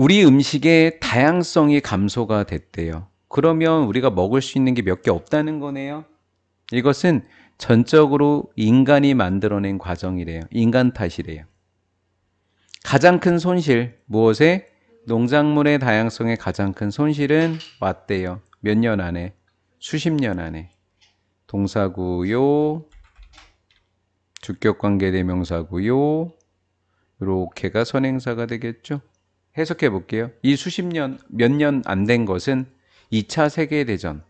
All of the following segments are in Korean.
우리 음식의 다양성이 감소가 됐대요. 그러면 우리가 먹을 수 있는 게 몇 개 없다는 거네요. 이것은 전적으로 인간이 만들어낸 과정이래요. 인간 탓이래요. 가장 큰 손실, 무엇에? 농작물의 다양성의 가장 큰 손실은 왔대요. 몇 년 안에? 수십 년 안에. 동사구요, 주격관계대명사구요, 이렇게가 선행사가 되겠죠. 해석해 볼게요. 이 수십 년, 몇 년 안 된 것은 2차 세계대전,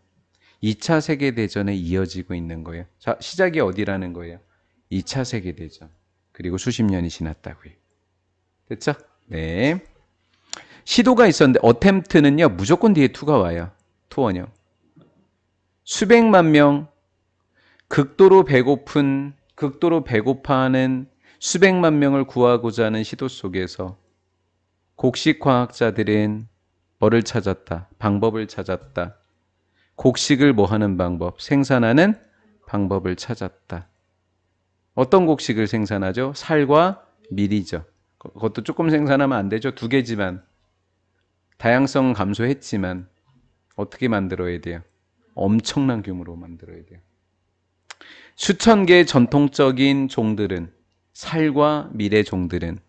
2차 세계대전에 이어지고 있는 거예요. 자, 시작이 어디라는 거예요? 2차 세계대전. 그리고 수십 년이 지났다고요. 됐죠? 네. 시도가 있었는데, 어템트는요, 무조건 뒤에 투가 와요. 투원요. 수백만 명, 극도로 배고픈, 극도로 배고파하는 수백만 명을 구하고자 하는 시도 속에서 곡식 과학자들은 뭐를 찾았다? 방법을 찾았다. 곡식을 뭐 하는 방법? 생산하는 방법을 찾았다. 어떤 곡식을 생산하죠? 살과 밀이죠. 그것도 조금 생산하면 안 되죠. 두 개지만. 다양성 감소했지만 어떻게 만들어야 돼요? 엄청난 규모로 만들어야 돼요. 수천 개의 전통적인 종들은 살과 밀의 종들은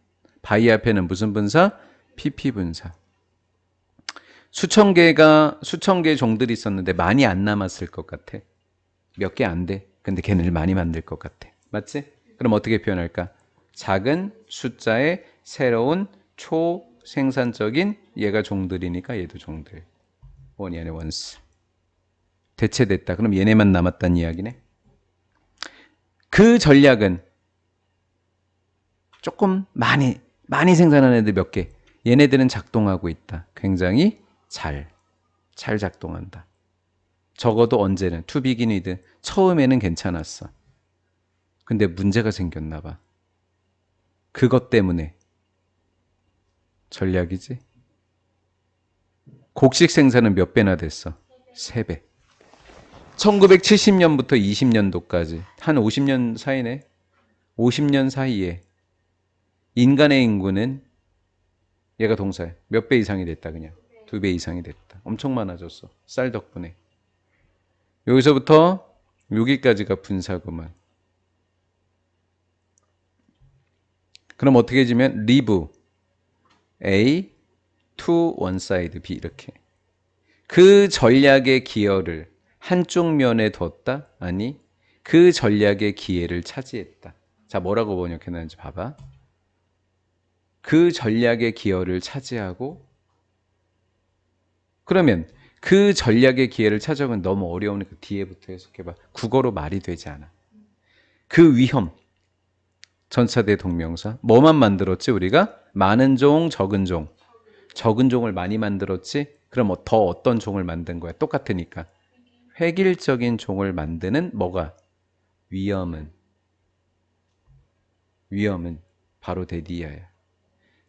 바위 앞에는 무슨 분사? PP 분사. 수천 개가 수천 개의 종들이 있었는데 많이 안 남았을 것 같아. 몇 개 안 돼. 근데 걔네를 많이 만들 것 같아. 맞지? 그럼 어떻게 표현할까? 작은 숫자의 새로운 초생산적인 얘가 종들이니까 얘도 종들. 원이 아니라 원스. 대체됐다. 그럼 얘네만 남았다는 이야기네. 그 전략은 조금 많이 많이 생산하는 애들 몇 개. 얘네들은 작동하고 있다. 굉장히 잘, 잘 작동한다. 적어도 언제는 투 비기니드 처음에는 괜찮았어. 근데 문제가 생겼나 봐. 그것 때문에 전략이지. 곡식 생산은 몇 배나 됐어? 세 배. 1970년부터 20년도까지 한 50년 사이네. 50년 사이에 인간의 인구는 얘가 동사야. 몇 배 이상이 됐다 그냥. 두 배 이상이 됐다. 엄청 많아졌어. 쌀 덕분에. 여기서부터 여기까지가 분사구만. 그럼 어떻게 지면 리브 A to one side B 이렇게. 그 전략의 기여를 한쪽 면에 뒀다? 아니, 그 전략의 기회를 차지했다. 자, 뭐라고 번역해놨는지 봐봐. 그 전략의 기여를 차지하고 그러면 그 전략의 기회를 찾아오면 너무 어려우니까 뒤에부터 해석해봐. 국어로 말이 되지 않아. 그 위험. 전차대 동명사. 뭐만 만들었지 우리가? 많은 종, 적은 종. 적은 종을 많이 만들었지? 그럼 뭐더 어떤 종을 만든 거야? 똑같으니까. 획일적인 종을 만드는 뭐가? 위험은. 위험은 바로 데디아야.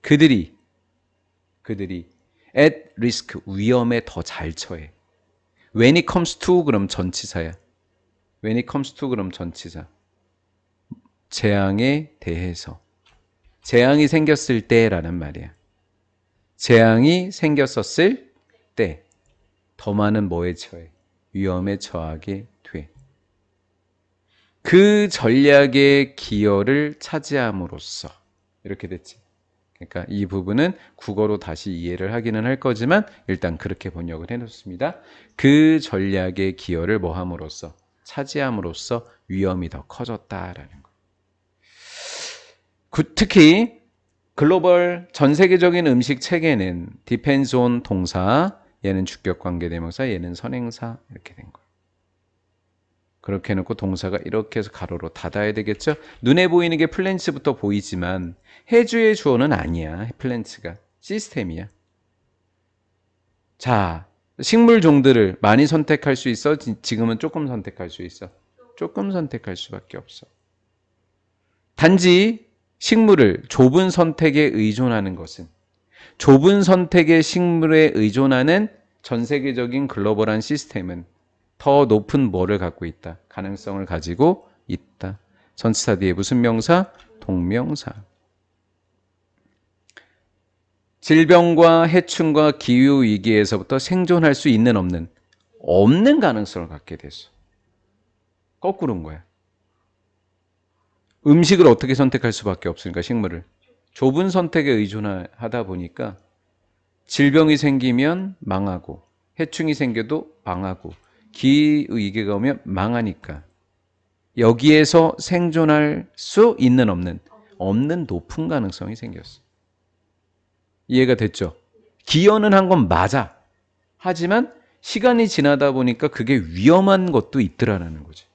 그들이 그들이 at risk 위험에 더 잘 처해. When it comes to 그럼 전치사야. When it comes to 그럼 전치사. 재앙에 대해서. 재앙이 생겼을 때라는 말이야. 재앙이 생겼었을 때 더 많은 뭐에 처해? 위험에 처하게 돼. 그 전략의 기여를 차지함으로써 이렇게 됐지. 그러니까 이 부분은 국어로 다시 이해를 하기는 할 거지만 일단 그렇게 번역을 해놓습니다. 그 전략의 기여를 뭐함으로써 차지함으로써 위험이 더 커졌다라는 거. 특히 글로벌 전 세계적인 음식 체계는 on 동사, 얘는 주격 관계 대명사, 얘는 선행사 이렇게 된 거예요. 그렇게 해놓고 동사가 이렇게 해서 가로로 닫아야 되겠죠? 눈에 보이는 게 플랜츠부터 보이지만 해주의 주어는 아니야. 플랜츠가 시스템이야. 자, 식물 종들을 많이 선택할 수 있어? 지금은 조금 선택할 수 있어. 조금 선택할 수밖에 없어. 단지 식물을 좁은 선택에 의존하는 것은 좁은 선택의 식물에 의존하는 전 세계적인 글로벌한 시스템은 더 높은 뭐를 갖고 있다. 가능성을 가지고 있다. 전치사 뒤에 무슨 명사? 동명사. 질병과 해충과 기후 위기에서부터 생존할 수 있는 없는 없는 가능성을 갖게 됐어. 거꾸로인 거야. 음식을 어떻게 선택할 수밖에 없으니까 식물을 좁은 선택에 의존하다 보니까 질병이 생기면 망하고 해충이 생겨도 망하고 위기가 오면 망하니까 여기에서 생존할 수 있는 없는 없는 높은 가능성이 생겼어. 이해가 됐죠? 기여는 한 건 맞아. 하지만 시간이 지나다 보니까 그게 위험한 것도 있더라라는 거지.